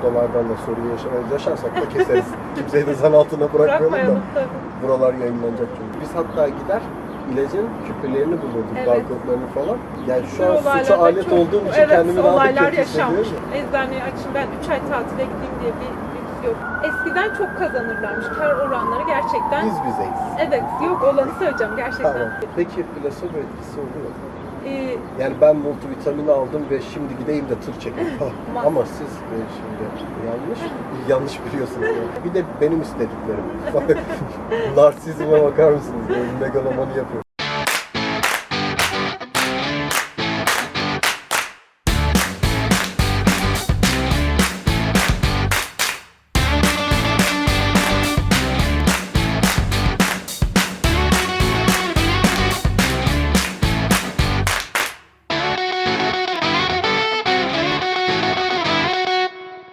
odalardan da sorun yaşamayız. Yaşarsak da keseriz. Kimseyi de zan altına bırakmayalım da. Tabii. Buralar yayınlanacak çünkü. Biz hatta gider ilacın küpelerini bulurduk, Evet. barkodlarını falan. Yani şu Bu an suça alet çok- olduğum için evet, kendimi daha da olaylar kötü yaşanmış. hissediyorum. Eczaneyi açayım ben 3 ay tatile gideyim diye bir yok. Eskiden çok kazanırlarmış. Kar oranları gerçekten. Biz bizeyiz. Evet yok olanı söyleyeceğim gerçekten. Tamam. Peki plasebo etkisi oluyor mu? Ee, Yani ben multivitamin aldım ve şimdi gideyim de tır çekeyim falan. Ama siz e, şimdi yanlış yanlış biliyorsunuz. Yani. Bir de benim istediklerim. Narsizme bakar mısınız? Böyle megalomani yapıyor.